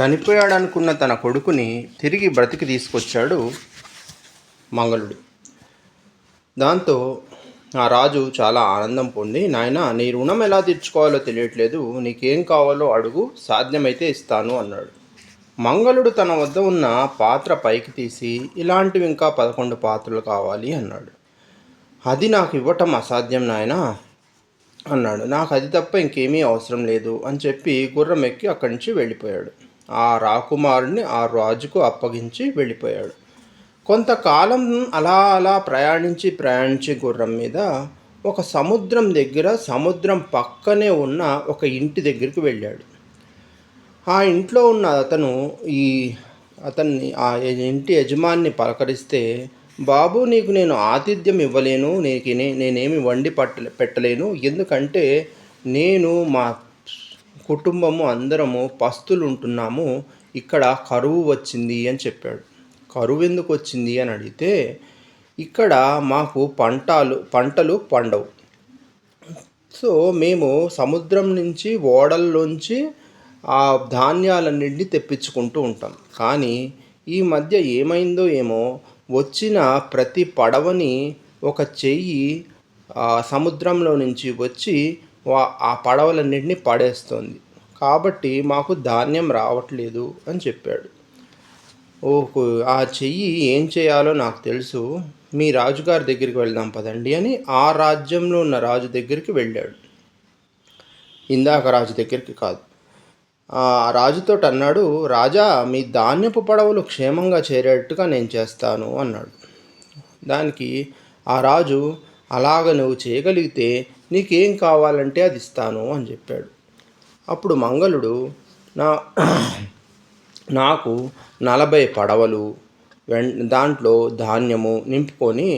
చనిపోయాడనుకున్న తన కొడుకుని తిరిగి బ్రతికి తీసుకొచ్చాడు మంగళుడు. దాంతో ఆ రాజు చాలా ఆనందం పొంది నాయన నీ రుణం ఎలా తీర్చుకోవాలో తెలియట్లేదు. నీకేం కావాలో అడుగు సాధ్యమైతే ఇస్తాను అన్నాడు. మంగళుడు తన వద్ద ఉన్న పాత్ర పైకి తీసి ఇలాంటివి ఇంకా పదకొండు పాత్రలు కావాలి అన్నాడు. అది నాకు ఇవ్వటం అసాధ్యం నాయనా అన్నాడు. నాకు అది తప్ప ఇంకేమీ అవసరం లేదు అని చెప్పి గుర్రం ఎక్కి అక్కడి నుంచి వెళ్ళిపోయాడు. ఆ రాకుమారుణ్ణి ఆ రాజుకు అప్పగించి వెళ్ళిపోయాడు. కొంతకాలం అలా అలా ప్రయాణించి ప్రయాణించి గుర్రం మీద ఒక సముద్రం దగ్గర సముద్రం పక్కనే ఉన్న ఒక ఇంటి దగ్గరికి వెళ్ళాడు. ఆ ఇంట్లో ఉన్న అతను ఈ అతన్ని ఆ ఇంటి యజమాన్ని పలకరిస్తే బాబు నీకు నేను ఆతిథ్యం ఇవ్వలేను నీకు నే- నేనేమి వండి పట్ట పెట్టలేను. ఎందుకంటే నేను మా కుటుంబము అందరము పస్తులు ఉంటున్నాము ఇక్కడ కరువు వచ్చింది అని చెప్పాడు. కరువు ఎందుకు వచ్చింది అని అడిగితే ఇక్కడ మాకు పంటలు పంటలు పండవు. సో మేము సముద్రం నుంచి ఓడల్లోంచి ఆ ధాన్యాలన్నింటినీ తెప్పించుకుంటూ ఉంటాం. కానీ ఈ మధ్య ఏమైందో ఏమో వచ్చిన ప్రతి పడవని ఒక చెయ్యి ఆ సముద్రంలో నుంచి వచ్చి ఆ పడవలన్నింటినీ పడేస్తోంది. కాబట్టి మాకు ధాన్యం రావట్లేదు అని చెప్పాడు. ఓహో ఆ చెయ్యి ఏం చేయాలో నాకు తెలుసు. మీ రాజుగారి దగ్గరికి వెళ్దాం పదండి అని ఆ రాజ్యంలో ఉన్న రాజు దగ్గరికి వెళ్ళాడు. ఇందాక రాజు దగ్గరికి కాదు. ఆ రాజుతో అన్నాడు రాజా మీ ధాన్యపు పడవలు క్షేమంగా చేరేట్టుగా నేను చేస్తాను అన్నాడు. దానికి ఆ రాజు అలాగ నువ్వు చేయగలిగితే నీకేం కావాలంటే అది ఇస్తాను అని చెప్పాడు. అప్పుడు మంగళుడు నా నాకు నలభై పడవలు దాంట్లో ధాన్యము నింపుకొని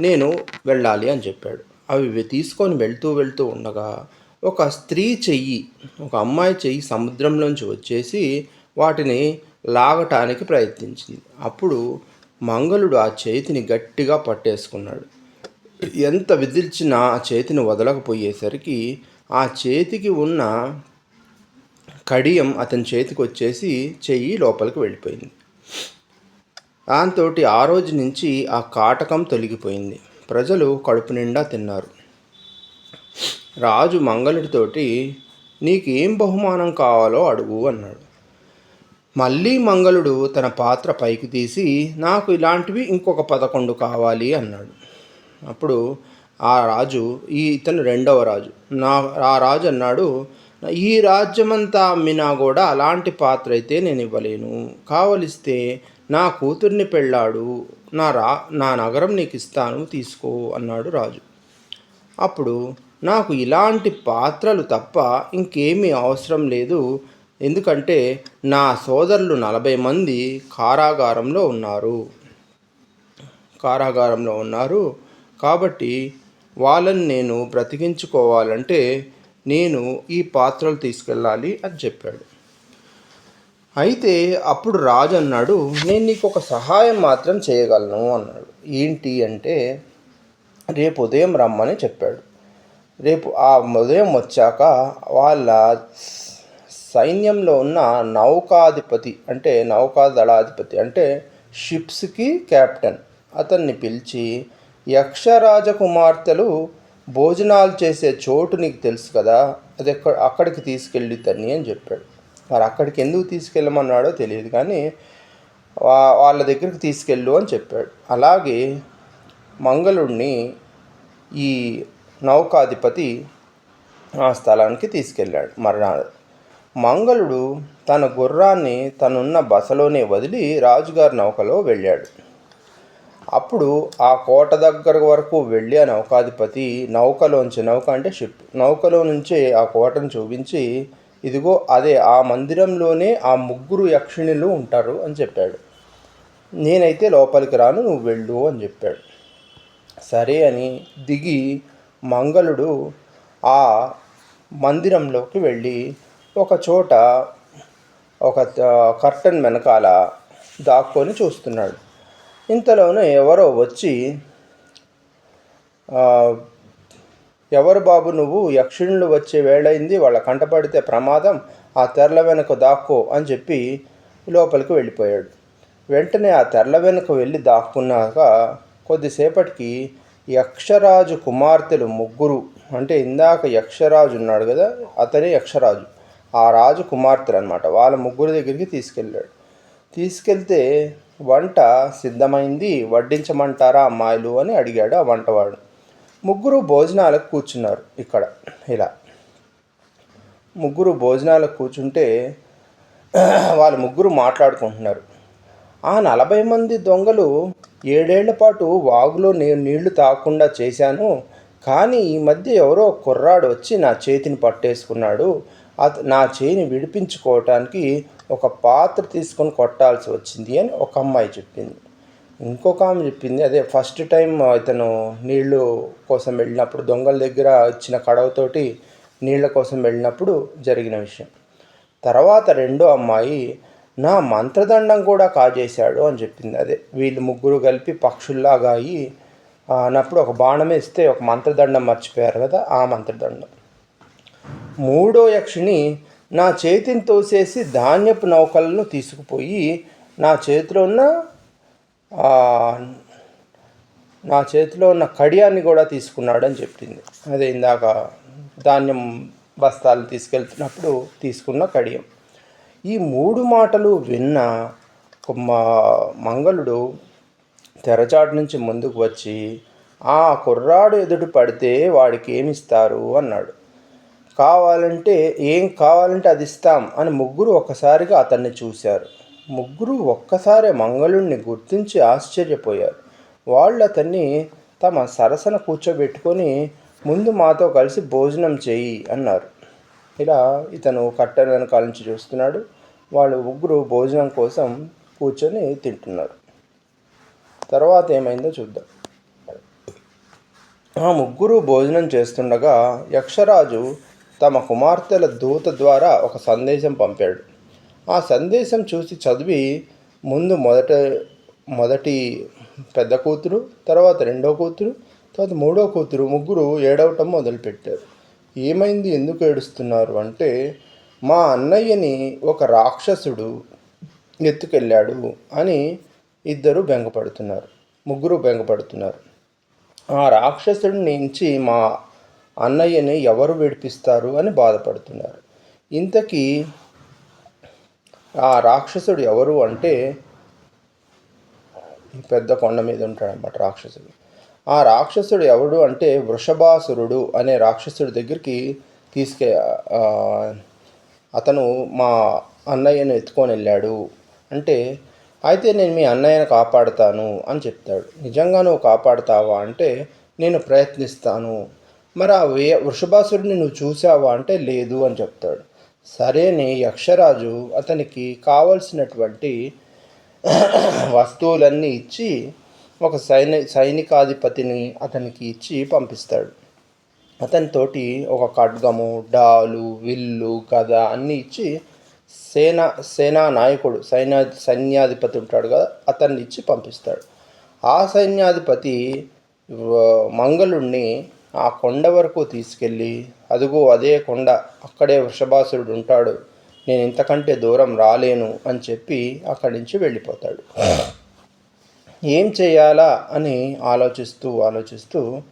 నేను వెళ్ళాలి అని చెప్పాడు. అవి తీసుకొని వెళ్తూ వెళ్తూ ఉండగా ఒక స్త్రీ చెయ్యి ఒక అమ్మాయి చెయ్యి సముద్రంలోంచి వచ్చేసి వాటిని లాగటానికి ప్రయత్నించింది. అప్పుడు మంగళుడు ఆ చేతిని గట్టిగా పట్టేసుకున్నాడు. ఎంత విదిల్చినా ఆ చేతిని వదలకపోయేసరికి ఆ చేతికి ఉన్న కడియం అతని చేతికి వచ్చేసి చెయ్యి లోపలికి వెళ్ళిపోయింది. దాంతో ఆ రోజు నుంచి ఆ కాటకం తొలగిపోయింది. ప్రజలు కడుపు నిండా తిన్నారు. రాజు మంగళుడితోటి నీకేం బహుమానం కావాలో అడుగు అన్నాడు. మళ్ళీ మంగళుడు తన పాత్ర పైకి తీసి నాకు ఇలాంటివి ఇంకొక పదకొండు కావాలి అన్నాడు. అప్పుడు ఆ రాజు ఈ ఇతను రెండవ రాజు. నా ఆ రాజు అన్నాడు ఈ రాజ్యమంతా అమ్మినా కూడా అలాంటి పాత్ర అయితే నేను ఇవ్వలేను. కావలిస్తే నా కూతుర్ని పెళ్ళాడు. నా రా నా నగరం నీకు ఇస్తాను తీసుకో అన్నాడు రాజు. అప్పుడు నాకు ఇలాంటి పాత్రలు తప్ప ఇంకేమీ అవసరం లేదు. ఎందుకంటే నా సోదరులు నలభై మంది కారాగారంలో ఉన్నారు. కారాగారంలో ఉన్నారు. కాబట్టి వాళ్ళని నేను బ్రతికించుకోవాలంటే నేను ఈ పాత్రలు తీసుకెళ్ళాలి అని చెప్పాడు. అయితే అప్పుడు రాజు అన్నాడు నేను నీకు ఒక సహాయం మాత్రం చేయగలను అన్నాడు. ఏంటి అంటే రేపు ఉదయం రమ్మని చెప్పాడు. రేపు ఆ ఉదయం వచ్చాక వాళ్ళ సైన్యంలో ఉన్న నౌకాధిపతి అంటే నౌకాదళాధిపతి అంటే షిప్స్కి కెప్టెన్ అతన్ని పిలిచి యక్షరాజ కుమార్తెలు భోజనాలు చేసే చోటు నీకు తెలుసు కదా అది ఎక్కడ అక్కడికి తీసుకెళ్ళి తన్ని అని చెప్పాడు. మరి అక్కడికి ఎందుకు తీసుకెళ్ళమన్నాడో తెలియదు కానీ వా- వాళ్ళ దగ్గరికి తీసుకెళ్ళు అని చెప్పాడు. అలాగే మంగళుడిని ఈ నౌకాధిపతి ఆ స్థలానికి తీసుకెళ్ళాడు. మర్నాడు మంగళుడు తన గుర్రాన్ని తనున్న బసలోనే వదిలి రాజుగారి నౌకలో వెళ్ళాడు. అప్పుడు ఆ కోట దగ్గర వరకు వెళ్ళి ఆ నౌకాధిపతి నౌకలోంచి నౌక అంటే షిప్ నౌకలో నుంచి ఆ కోటను చూపించి ఇదిగో అదే ఆ మందిరంలోనే ఆ ముగ్గురు యక్షిణులు ఉంటారు అని చెప్పాడు. నేనైతే లోపలికి రాను నువ్వు వెళ్ళు అని చెప్పాడు. సరే అని దిగి మంగళుడు ఆ మందిరంలోకి వెళ్ళి ఒక చోట ఒక కర్టన్ వెనకాల దాక్కొని చూస్తున్నాడు. ఇంతలోనే ఎవరో వచ్చి ఎవరు బాబు నువ్వు? యక్షిణులు వచ్చే వేళయింది వాళ్ళ కంటపడితే ప్రమాదం ఆ తెరల వెనుక దాక్కో అని చెప్పి లోపలికి వెళ్ళిపోయాడు. వెంటనే ఆ తెరల వెనుక వెళ్ళి దాక్కున్నాక కొద్దిసేపటికి యక్షరాజు కుమార్తెలు ముగ్గురు అంటే ఇందాక యక్షరాజు ఉన్నాడు కదా అతనే యక్షరాజు. ఆ రాజు కుమార్తెలు అనమాట వాళ్ళ ముగ్గురు దగ్గరికి తీసుకెళ్ళాడు. తీసుకెళ్తే వంట సిద్ధమైంది వడ్డించమంటారా అమ్మాయిలు అని అడిగాడు ఆ వంటవాడు. ముగ్గురు భోజనాలకు కూర్చున్నారు ఇక్కడ ఇలా. ముగ్గురు భోజనాలకు కూర్చుంటే వాళ్ళు ముగ్గురు మాట్లాడుకుంటున్నారు. ఆ నలభై మంది దొంగలు ఏడేళ్ళ పాటు వాగులో నేను నీళ్ళు తాగకుండా చేశాను కానీ ఈ మధ్య ఎవరో కుర్రాడు వచ్చి నా చేతిని పట్టేసుకున్నాడు అత నా చేయిని విడిపించుకోవటానికి ఒక పాత్ర తీసుకొని కొట్టాల్సి వచ్చింది అని ఒక అమ్మాయి చెప్పింది. ఇంకొక ఆమె చెప్పింది అదే ఫస్ట్ టైం ఇతను నీళ్ళు కోసం వెళ్ళినప్పుడు దొంగల దగ్గర ఇచ్చిన కడవతోటి నీళ్ళ కోసం వెళ్ళినప్పుడు జరిగిన విషయం. తర్వాత రెండో అమ్మాయి నా మంత్రదండం కూడా కాజేశాడు అని చెప్పింది. అదే వీళ్ళు ముగ్గురు కలిపి పక్షుల్లాగా అయ్యి అన్నప్పుడు ఒక బాణం వేస్తే ఒక మంత్రదండం మర్చిపోయారు కదా ఆ మంత్రదండం. మూడో యక్షిని నా చేతిని తోసేసి ధాన్యపు నౌకలను తీసుకుపోయి నా చేతిలో ఉన్న నా చేతిలో ఉన్న కడియాన్ని కూడా తీసుకున్నాడని చెప్పింది. అదే ఇందాక ధాన్యం బస్తాలు తీసుకెళ్తున్నప్పుడు తీసుకున్న కడియం. ఈ మూడు మాటలు విన్న మంగళుడు తెరచాటు నుంచి ముందుకు వచ్చి ఆ కుర్రాడు ఎదుటి పడితే వాడికి ఏమిస్తారు? అన్నాడు. కావాలంటే ఏం కావాలంటే అది ఇస్తాం అని ముగ్గురు ఒక్కసారిగా అతన్ని చూశారు. ముగ్గురు ఒక్కసారి మంగళుణ్ణి గుర్తించి ఆశ్చర్యపోయారు. వాళ్ళు అతన్ని తమ సరసన కూర్చోబెట్టుకొని ముందు మాతో కలిసి భోజనం చేయి అన్నారు. ఇలా ఇతను కట్టెల వెనకాల నుంచి చూస్తున్నాడు. వాళ్ళు ముగ్గురు భోజనం కోసం కూర్చొని తింటున్నారు. తర్వాత ఏమైందో చూద్దాం. ఆ ముగ్గురు భోజనం చేస్తుండగా యక్షరాజు తమ కుమార్తెల దూత ద్వారా ఒక సందేశం పంపాడు. ఆ సందేశం చూసి చదివి ముందు మొదట మొదటి పెద్ద కూతురు తర్వాత రెండో కూతురు తర్వాత మూడో కూతురు ముగ్గురు ఏడవటం మొదలుపెట్టారు. ఏమైంది? ఎందుకు ఏడుస్తున్నారు? అంటే మా అన్నయ్యని ఒక రాక్షసుడు ఎత్తుకెళ్ళాడు అని ఇద్దరు బెంగపడుతున్నారు. ముగ్గురు బెంగపడుతున్నారు. ఆ రాక్షసుడి నుంచి మా అన్నయ్యని ఎవరు విడిపిస్తారు అని బాధపడుతున్నారు. ఇంతకీ ఆ రాక్షసుడు ఎవరు అంటే ఈ పెద్ద కొండ మీద ఉంటాడనమాట రాక్షసుడు. ఆ రాక్షసుడు ఎవడు అంటే వృషభాసురుడు అనే రాక్షసుడి దగ్గరికి తీసుకే అతను మా అన్నయ్యను ఎత్తుకొని వెళ్ళాడు. అంటే అయితే నేను మీ అన్నయ్యను కాపాడుతాను అని చెప్తాడు. నిజంగా నువ్వు కాపాడుతావా? అంటే నేను ప్రయత్నిస్తాను మరి ఆ వే వృషభాసుడిని నువ్వు చూసావా అంటే లేదు అని చెప్తాడు. సరేని యక్షరాజు అతనికి కావలసినటువంటి వస్తువులన్నీ ఇచ్చి ఒక సైని సైనికాధిపతిని అతనికి ఇచ్చి పంపిస్తాడు. అతనితోటి ఒక ఖడ్గము డాలు విల్లు గద అన్నీ ఇచ్చి సేనా సేనా నాయకుడు సైన్యా సైన్యాధిపతి ఉంటాడు కదా అతన్ని ఇచ్చి పంపిస్తాడు. ఆ సైన్యాధిపతి మంగళుణ్ణి ఆ కొండ వరకు తీసుకెళ్ళి అదుగో అదే కొండ అక్కడే వృషభాసురుడు ఉంటాడు. నేను ఇంతకంటే దూరం రాలేను అని చెప్పి అక్కడి నుంచి వెళ్ళిపోతాడు. ఏం చేయాలా అని ఆలోచిస్తూ ఆలోచిస్తూ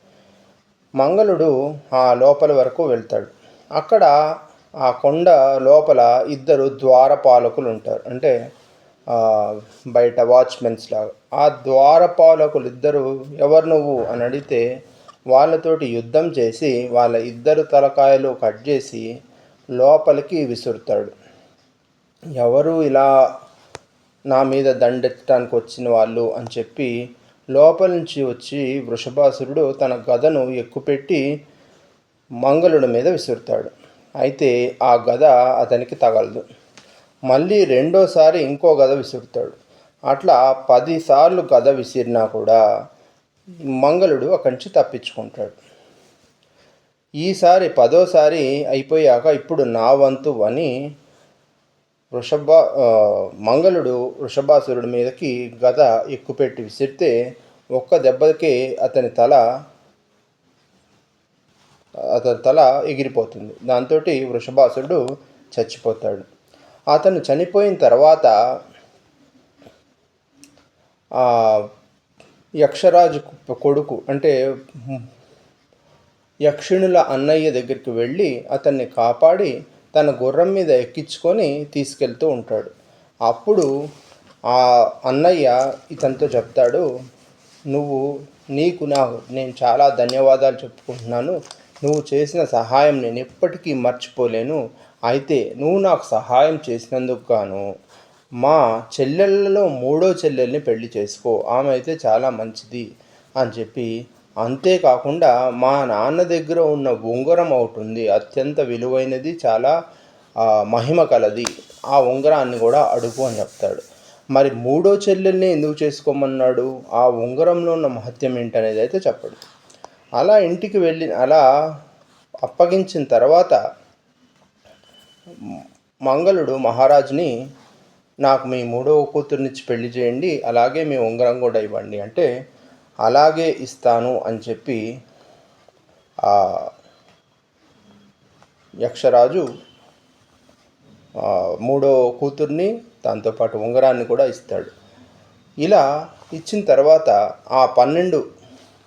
మంగళుడు ఆ లోపల వరకు వెళ్తాడు. అక్కడ ఆ కొండ లోపల ఇద్దరు ద్వారపాలకులు ఉంటారు. అంటే బయట వాచ్మెన్స్ లాగా. ఆ ద్వారపాలకులు ఇద్దరు ఎవరు నువ్వు? అని అడిగితే వాళ్ళతోటి యుద్ధం చేసి వాళ్ళ ఇద్దరు తలకాయలు కట్ చేసి లోపలికి విసురుతాడు. ఎవరు ఇలా నా మీద దండెత్తడానికి వచ్చిన వాళ్ళు అని చెప్పి లోపల నుంచి వచ్చి వృషభాసురుడు తన గదను ఎక్కుపెట్టి మంగళుడి మీద విసురుతాడు. అయితే ఆ గద అతనికి తగలదు. మళ్ళీ రెండోసారి ఇంకో గద విసురుతాడు. అట్లా పదిసార్లు గద విసిరినా కూడా మంగళుడు అక్కడి నుంచి తప్పించుకుంటాడు. ఈసారి పదోసారి అయిపోయాక ఇప్పుడు నా వంతు అని వృషభ మంగళుడు వృషభాసురుడి మీదకి గద ఎక్కుపెట్టి విసిరితే ఒక్క దెబ్బకే అతని తల అతని తల ఎగిరిపోతుంది. దాంతో వృషభాసురుడు చచ్చిపోతాడు. అతను చనిపోయిన తర్వాత యక్షరాజు కొడుకు అంటే యక్షిణుల అన్నయ్య దగ్గరికి వెళ్ళి అతన్ని కాపాడి తన గుర్రం మీద ఎక్కించుకొని తీసుకెళ్తూ ఉంటాడు. అప్పుడు ఆ అన్నయ్య ఇతనితో చెప్తాడు నువ్వు నీకు నా నేను చాలా ధన్యవాదాలు చెప్పుకుంటున్నాను. నువ్వు చేసిన సహాయం నేను ఎప్పటికీ మర్చిపోలేను. అయితే నువ్వు నాకు సహాయం చేసినందుకు గాను మా చెల్లెళ్ళలో మూడో చెల్లెల్ని పెళ్ళి చేసుకో ఆమె అయితే చాలా మంచిది అని చెప్పి. అంతేకాకుండా మా నాన్న దగ్గర ఉన్న ఉంగరం ఒకటి ఉంది అత్యంత విలువైనది చాలా మహిమ కలది. ఆ ఉంగరాన్ని కూడా అడుగు అని చెప్తాడు. మరి మూడో చెల్లెల్ని ఎందుకు చేసుకోమన్నాడు? ఆ ఉంగరంలో ఉన్న మహత్యం ఏంటనేది అయితే చెప్పడు. అలా ఇంటికి వెళ్ళి అలా అప్పగించిన తర్వాత మంగళుడు మహారాజుని నాకు మీ మూడవ కూతురునిచ్చి పెళ్ళి చేయండి అలాగే మీ ఉంగరం కూడా ఇవ్వండి. అంటే అలాగే ఇస్తాను అని చెప్పి ఆ యక్షరాజు మూడో కూతుర్ని దాంతోపాటు ఉంగరాన్ని కూడా ఇస్తాడు. ఇలా ఇచ్చిన తర్వాత ఆ పన్నెండు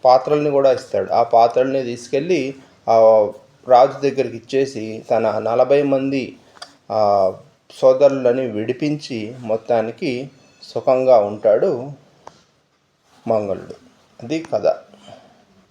పాత్రల్ని కూడా ఇస్తాడు. ఆ పాత్రల్ని తీసుకెళ్ళి ఆ రాజు దగ్గరికి ఇచ్చేసి తన నలభై మంది సోదరులని విడిపించి మొత్తానికి సుఖంగా ఉంటాడు మంగళుడు. అది కథ.